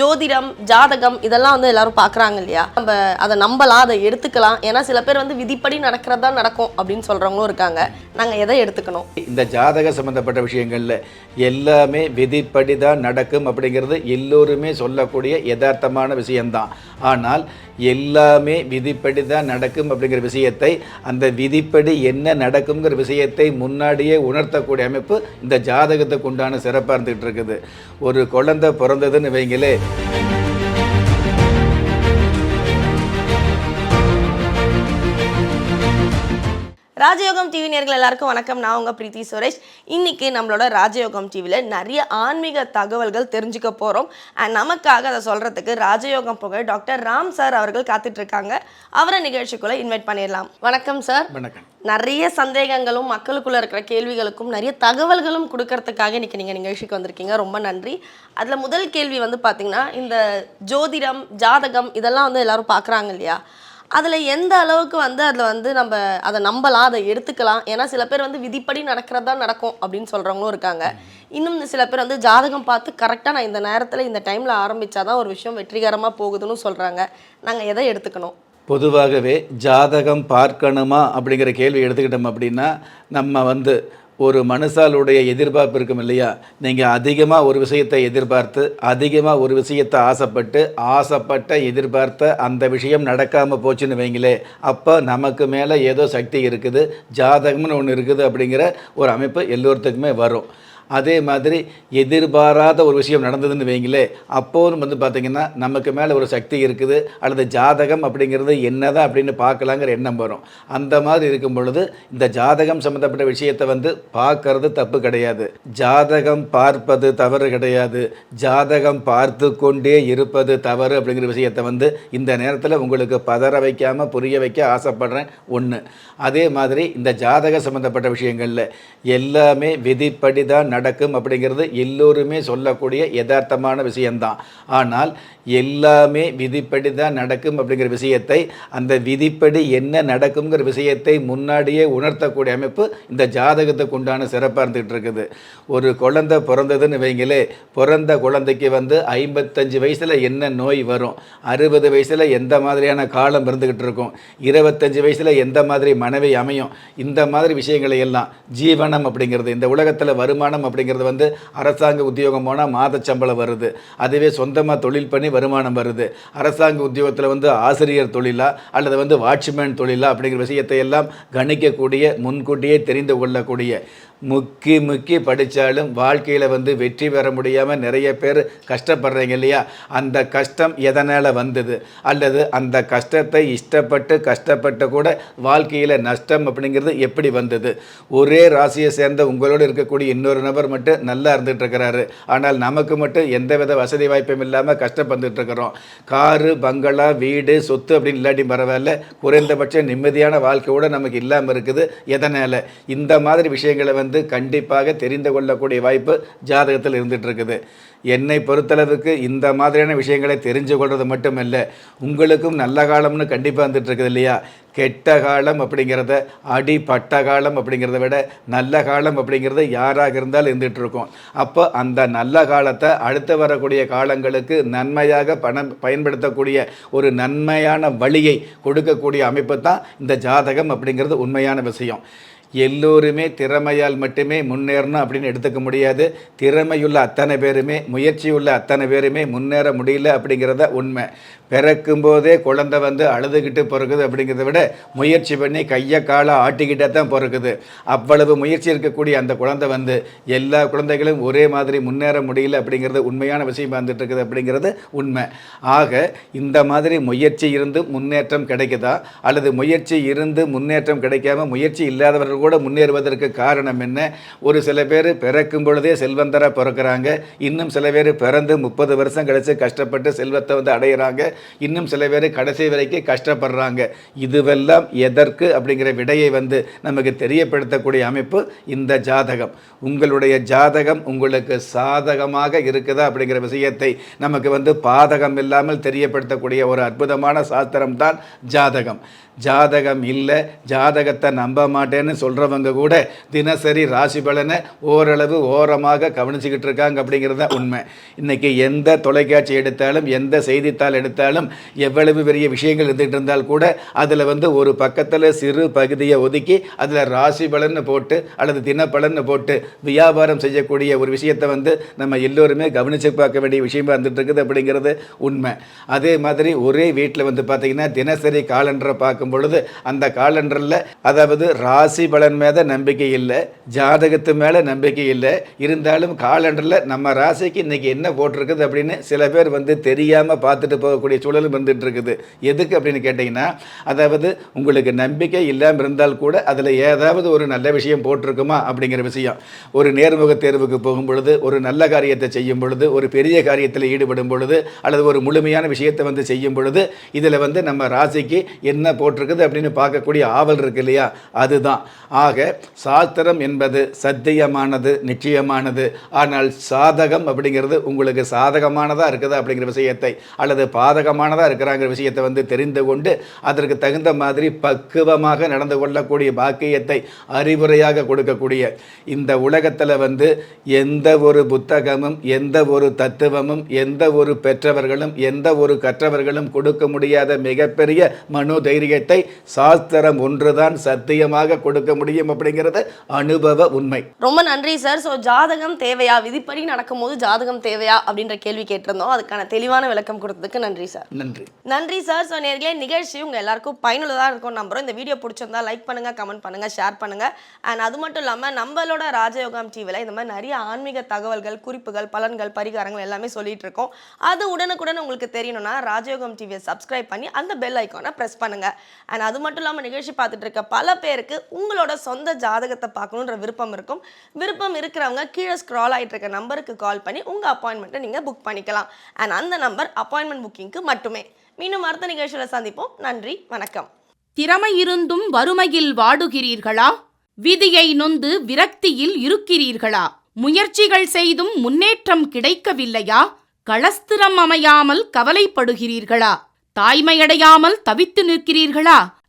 ஜோதிடம் ஜாதகம் இதெல்லாம் வந்து எல்லாரும் பார்க்குறாங்க இல்லையா? நம்ம அதை நம்பலாம் அதை எடுத்துக்கலாம். ஏன்னா சில பேர் வந்து விதிப்படி நடக்கிறது தான் நடக்கும் அப்படின்னு சொல்கிறவங்களும் இருக்காங்க. நாங்கள் எதை எடுத்துக்கணும்? இந்த ஜாதக சம்மந்தப்பட்ட விஷயங்களில் எல்லாமே விதிப்படி தான் நடக்கும் அப்படிங்கிறது எல்லோருமே சொல்லக்கூடிய யதார்த்தமான விஷயம்தான். ஆனால் எல்லாமே விதிப்படி தான் நடக்கும் அப்படிங்கிற விஷயத்தை அந்த விதிப்படி என்ன நடக்குங்கிற விஷயத்தை முன்னாடியே உணர்த்தக்கூடிய அமைப்பு இந்த ஜாதகத்துக்கு உண்டான சிறப்பாக இருந்துகிட்டு இருக்குது. ஒரு குழந்தை பிறந்ததுன்னு வைங்களே Thank you. ராஜயோகம் டிவி நேர்கள் எல்லாருக்கும் வணக்கம். நான் உங்கள் பிரீத்தி சுரேஷ். இன்னைக்கு நம்மளோட ராஜயோகம் டிவியில் நிறைய ஆன்மீக தகவல்கள் தெரிஞ்சுக்க போகிறோம் அண்ட் நமக்காக அதை சொல்கிறதுக்கு ராஜயோகம் புகழ் டாக்டர் ராம் சார் அவர்கள் காத்துட்டு இருக்காங்க அவரை நிகழ்ச்சிக்குள்ளே இன்வைட் பண்ணிடலாம். வணக்கம் சார். வணக்கம். நிறைய சந்தேகங்களும் மக்களுக்குள்ள இருக்கிற கேள்விகளுக்கும் நிறைய தகவல்களும் கொடுக்கறதுக்காக இன்னைக்கு நீங்கள் நிகழ்ச்சிக்கு வந்திருக்கீங்க. ரொம்ப நன்றி. அதில் முதல் கேள்வி வந்து பார்த்தீங்கன்னா இந்த ஜோதிடம் ஜாதகம் இதெல்லாம் வந்து எல்லாரும் பார்க்குறாங்க இல்லையா? அதில் எந்த அளவுக்கு வந்து அதில் வந்து நம்ம அதை நம்பலாம் அதை எடுத்துக்கலாம். ஏன்னா சில பேர் வந்து விதிப்படி நடக்கிறது தான் நடக்கும் அப்படின்னு சொல்கிறவங்களும் இருக்காங்க. இன்னும் சில பேர் வந்து ஜாதகம் பார்த்து கரெக்டாக நான் இந்த நேரத்தில் இந்த டைமில் ஆரம்பித்தாதான் ஒரு விஷயம் வெற்றிகரமாக போகுதுன்னு சொல்கிறாங்க நாங்கள் எதை எடுத்துக்கணும்? பொதுவாகவே ஜாதகம் பார்க்கணுமா அப்படிங்கிற கேள்வி எடுத்துக்கிட்டோம் அப்படின்னா நம்ம வந்து ஒரு மனுஷாலுடைய எதிர்பார்ப்பு இருக்கும் இல்லையா? நீங்கள் அதிகமாக ஒரு விஷயத்தை எதிர்பார்த்து அதிகமாக ஒரு விஷயத்தை ஆசைப்பட்டு ஆசைப்பட்ட எதிர்பார்த்த அந்த விஷயம் நடக்காமல் போச்சுன்னு வைங்களே அப்போ நமக்கு மேலே ஏதோ சக்தி இருக்குது ஜாதகம்னு ஒன்று இருக்குது அப்படிங்கிற ஒரு அமைப்பு எல்லோருத்துக்குமே வரும். அதே மாதிரி எதிர்பாராத ஒரு விஷயம் நடந்ததுன்னு வைங்களே அப்போதும் வந்து பார்த்திங்கன்னா நமக்கு மேலே ஒரு சக்தி இருக்குது அல்லது ஜாதகம் அப்படிங்கிறது என்னதான் அப்படின்னு பார்க்கலாங்கிற எண்ணம் வரும். அந்த மாதிரி இருக்கும் பொழுது இந்த ஜாதகம் சம்மந்தப்பட்ட விஷயத்தை வந்து பார்க்கறது தப்பு கிடையாது. ஜாதகம் பார்ப்பது தவறு கிடையாது. ஜாதகம் பார்த்து கொண்டே இருப்பது தவறு அப்படிங்கிற விஷயத்தை வந்து இந்த நேரத்தில் உங்களுக்கு பதற வைக்காமல் புரிய வைக்க ஆசைப்படுறேன். ஒன்று அதே மாதிரி இந்த ஜாதக சம்மந்தப்பட்ட விஷயங்களில் எல்லாமே விதிப்படி தான் நடக்கும் அப்படிங்கிறது எல்லோருமே சொல்லக்கூடிய யதார்த்தமான விஷயம்தான். ஆனால் எல்லாமே விதிப்படி தான் நடக்கும் அப்படிங்கிற விஷயத்தை அந்த விதிப்படி என்ன நடக்குங்கிற விஷயத்தை முன்னாடியே உணர்த்தக்கூடிய அமைப்பு இந்த ஜாதகத்துக்கு உண்டான சிறப்பாக இருந்துகிட்டு இருக்குது. ஒரு குழந்தை பிறந்ததுன்னு வைங்களே பிறந்த குழந்தைக்கு வந்து ஐம்பத்தஞ்சு வயசில் என்ன நோய் வரும்? அறுபது வயசில் எந்த மாதிரியான காலம் இருந்துக்கிட்டு இருக்கும்? இருபத்தஞ்சு வயசில் எந்த மாதிரி மனைவி அமையும்? இந்த மாதிரி விஷயங்களை எல்லாம் ஜீவனம் அப்படிங்கிறது இந்த உலகத்தில் வருமானம் அப்படிங்கிறது வந்து அரசாங்க உத்தியோகம் போனால் மாத சம்பளம் வருது. அதுவே சொந்தமாக தொழில் பண்ணி வருமானம் வருது. அரசாங்க உத்தியோகத்தில் வந்து ஆசிரியர் தொழிலா அல்லது வந்து வாட்ச்மேன் தொழிலா அப்படிங்கிற விஷயத்தை எல்லாம் கணிக்கக்கூடிய முன்கூட்டியே தெரிந்து கொள்ளக்கூடிய முக்கி முக்கி படித்தாலும் வாழ்க்கையில் வந்து வெற்றி பெற முடியாமல் நிறைய பேர் கஷ்டப்படுறீங்க இல்லையா? அந்த கஷ்டம் எதனால் வந்தது? அல்லது அந்த கஷ்டத்தை இஷ்டப்பட்டு கஷ்டப்பட்டு கூட வாழ்க்கையில் நஷ்டம் அப்படிங்கிறது எப்படி வந்தது? ஒரே ராசியை சேர்ந்த உங்களோடு இருக்கக்கூடிய இன்னொரு நபர் மட்டும் நல்லா இருந்துட்டு இருக்கிறாரு ஆனால் நமக்கு மட்டும் எந்தவித வசதி வாய்ப்பும் இல்லாமல் கஷ்டப்பட்டுட்டு இருக்கிறோம் காரு பங்களா வீடு சொத்து அப்படின்னு இல்லாட்டி பரவாயில்ல. குறைந்தபட்சம் நிம்மதியான வாழ்க்கையோடு நமக்கு இல்லாமல் இருக்குது. எதனால்? இந்த மாதிரி விஷயங்களை வந்து கண்டிப்பாக தெரிந்து கொள்ளக்கூடிய வாய்ப்பு ஜாதகத்தில் இருந்துகிட்ருக்குது. என்னை பொறுத்தளவுக்கு இந்த மாதிரியான விஷயங்களை தெரிஞ்சு கொள்வது மட்டுமல்ல உங்களுக்கும் நல்ல காலம்னு கண்டிப்பாக வந்துட்டு இருக்குது இல்லையா? கெட்ட காலம் அப்படிங்கிறத அடிப்பட்ட காலம் அப்படிங்கிறத விட நல்ல காலம் அப்படிங்கிறது யாராக இருந்தாலும் இருந்துகிட்டு இருக்கும் அப்போ அந்த நல்ல காலத்தை அடுத்து வரக்கூடிய காலங்களுக்கு நன்மையாக பணம் பயன்படுத்தக்கூடிய ஒரு நன்மையான வழியை கொடுக்கக்கூடிய அமைப்பு தான் இந்த ஜாதகம் அப்படிங்கிறது உண்மையான விஷயம். எல்லோருமே திறமையால் மட்டுமே முன்னேறணும் அப்படின்னு எடுத்துக்க முடியாது. திறமையுள்ள அத்தனை பேருமே முயற்சியுள்ள அத்தனை பேருமே முன்னேற முடியல அப்படிங்கிறத உண்மை. பிறக்கும் போதே குழந்தை வந்து அழுதுகிட்டு பிறகுது அப்படிங்கிறத விட முயற்சி பண்ணி கையை காலை ஆட்டிக்கிட்டே தான் பிறகுது அவ்வளவு முயற்சி இருக்கக்கூடிய அந்த குழந்தை வந்து எல்லா குழந்தைகளும் ஒரே மாதிரி முன்னேற முடியல அப்படிங்கிறது உண்மையான விஷயம் வந்துட்டு இருக்குது அப்படிங்கிறது உண்மை. ஆக இந்த மாதிரி முயற்சி இருந்து முன்னேற்றம் கிடைக்குதா? அல்லது முயற்சி இருந்து முன்னேற்றம் கிடைக்காம முயற்சி இல்லாதவர்கள் கூட முன்னேறுவதற்கு காரணம் என்ன? ஒரு சில பேர் பிறக்கும் பொழுதே செல்வந்தராக பிறக்கிறாங்க. இன்னும் சில பேர் பிறந்து முப்பது வருஷம் கழிச்சு கஷ்டப்பட்டு செல்வத்தை வந்து அடையிறாங்க. இன்னும் சில பேர் கடைசி வரைக்கும் கஷ்டப்படுறாங்க. இதுவெல்லாம் எதற்கு அப்படிங்கிற விடையை வந்து நமக்கு தெரியப்படுத்தக்கூடிய அமைப்பு இந்த ஜாதகம். உங்களுடைய ஜாதகம் உங்களுக்கு சாதகமாக இருக்குதா அப்படிங்கிற விஷயத்தை நமக்கு வந்து பாதகம் இல்லாமல் தெரியப்படுத்தக்கூடிய ஒரு அற்புதமான சாஸ்திரம் தான் ஜாதகம். ஜாதகம் இல்லை ஜாதகத்தை நம்ப மாட்டேன்னு சொல்கிறவங்க கூட தினசரி ராசி பலனை ஓரளவு ஓரமாக கவனிச்சுக்கிட்டு இருக்காங்க அப்படிங்கிறது தான் உண்மை. இன்றைக்கி எந்த தொலைக்காட்சி எடுத்தாலும் எந்த செய்தித்தாள் எடுத்தாலும் எவ்வளவு பெரிய விஷயங்கள் இருந்துகிட்டு இருந்தால் கூட அதில் வந்து ஒரு பக்கத்தில் சிறு பகுதியை ஒதுக்கி அதில் ராசி பலன்னு போட்டு அல்லது தினப்பலன்னு போட்டு வியாபாரம் செய்யக்கூடிய ஒரு விஷயத்தை வந்து நம்ம எல்லோருமே கவனித்து பார்க்க வேண்டிய விஷயமா இருந்துட்டு இருக்குது அப்படிங்கிறது உண்மை. அதே மாதிரி ஒரே வீட்டில் வந்து பார்த்திங்கன்னா தினசரி காலண்டரை பார்க்கும் பொழுது அந்த காலண்டரில் அதாவது ராசி பலன் மேலே நம்பிக்கை இல்லை ஜாதகத்து மேலே நம்பிக்கை இல்லை. இருந்தாலும் காலண்டரில் நம்ம ராசிக்கு இன்றைக்கி என்ன போட்டிருக்குது அப்படின்னு சில பேர் வந்து தெரியாமல் பார்த்துட்டு போகக்கூடிய சூழலும் வந்துட்டு இருக்குது எதுக்கு அப்படின்னு கேட்டிங்கன்னா அதாவது உங்களுக்கு நம்பிக்கை இல்லாமல் இருந்தால் கூட அதில் ஏதாவது ஒரு நல்ல விஷயம் போட்டிருக்குமா அப்படிங்கிற விஷயம். ஒரு நேர்முக தேர்வுக்கு போகும் பொழுது ஒரு நல்ல காரியத்தை செய்யும் பொழுது ஒரு பெரிய காரியத்தில் ஈடுபடும் பொழுது அல்லது ஒரு முழுமையான விஷயத்தை வந்து செய்யும் பொழுது இதில் வந்து நம்ம ராசிக்கு என்ன போட்டிருக்குது அப்படின்னு பார்க்கக்கூடிய ஆவல் இருக்கு இல்லையா? அதுதான். ஆக சாஸ்திரம் என்பது சத்தியமானது நிச்சயமானது. ஆனால் சாதகம் அப்படிங்கிறது உங்களுக்கு சாதகமானதாக இருக்குது அப்படிங்கிற விஷயத்தை அல்லது பாதகமானதாக இருக்கிறாங்கிற விஷயத்தை வந்து தெரிந்து கொண்டு அதற்கு தகுந்த மாதிரி பக்குவமாக நடந்து கொள்ளக்கூடிய பாக்கியத்தை அறிவுரையாக கொடுக்கக்கூடிய இந்த உலகத்தில் வந்து எந்த ஒரு புத்தகமும் எந்த ஒரு தத்துவமும் எந்த ஒரு பெற்றவர்களும் எந்த ஒரு கற்றவர்களும் கொடுக்க முடியாத மிகப்பெரிய மனு தைரியத்தை சாஸ்திரம் ஒன்றுதான் சத்தியமாக கொடுக்க முடியும் அப்படிங்கிறது அனுபவ உண்மை. ரொம்ப நன்றி சார் ஸோ ஜாதகம் தேவையா? விதிப்படி நடக்கும்போது ஜாதகம் தேவையா? அப்படின்ற கேள்வி கேட்டிருந்தோம். அதுக்கான தெளிவான விளக்கம் கொடுத்ததுக்கு நன்றி சார் நன்றி. நன்றி சார் ஸோ நேர்களே நிகழ்ச்சி உங்கள் எல்லாருக்கும் பயனுள்ளதாக இருக்கும் நம்புறோம். இந்த வீடியோ பிடிச்சிருந்தா லைக் பண்ணுங்கள் கமெண்ட் பண்ணுங்கள் ஷேர் பண்ணுங்கள் அண்ட் அது மட்டும் இல்லாமல் நம்மளோட ராஜயோகம் டிவியில் இந்த மாதிரி நிறைய ஆன்மீக தகவல்கள் குறிப்புகள் பலன்கள் பரிகாரங்கள் எல்லாமே சொல்லிட்டு இருக்கோம். அது உடனுக்குடன் உங்களுக்கு தெரியணும்னா ராஜயோகம் டிவியை சப்ஸ்கிரைப் பண்ணி அந்த பெல் ஐக்கானை ப்ரெஸ் பண்ணுங்கள் அண்ட் அது மட்டும் இல்லாமல் நிகழ்ச்சி பார்த்துட்டு இருக்க பல பேருக்கு உங்களோட சொந்த ஜாதகத்தை பார்க்கணுன்ற விருப்பம் இருக்கும். விருப்பம் இருக்கிறவங்க கீழே ஸ்க்ரால் ஆகிட்டு இருக்க நம்பருக்கு கால் பண்ணி உங்கள் அப்பாயின்மெண்ட்டை நீங்கள் புக் பண்ணிக்கலாம். அண்ட் அந்த நம்பர் அப்பாயின்மெண்ட் புக்கிங்க்கு மட்டுமே. மீண்டும் அடுத்த நிகழ்ச்சியில் சந்திப்போம். நன்றி வணக்கம். திறமை இருந்தும் வறுமையில் வாடுகிறீர்களா? விதியை நொந்து விரக்தியில் இருக்கிறீர்களா? முயற்சிகள் செய்தும் முன்னேற்றம் கிடைக்கவில்லையா? களஸ்திரம் அமையாமல் கவலைப்படுகிறீர்களா? தாய்மையடையாமல் தவித்து நிற்கிறீர்களா?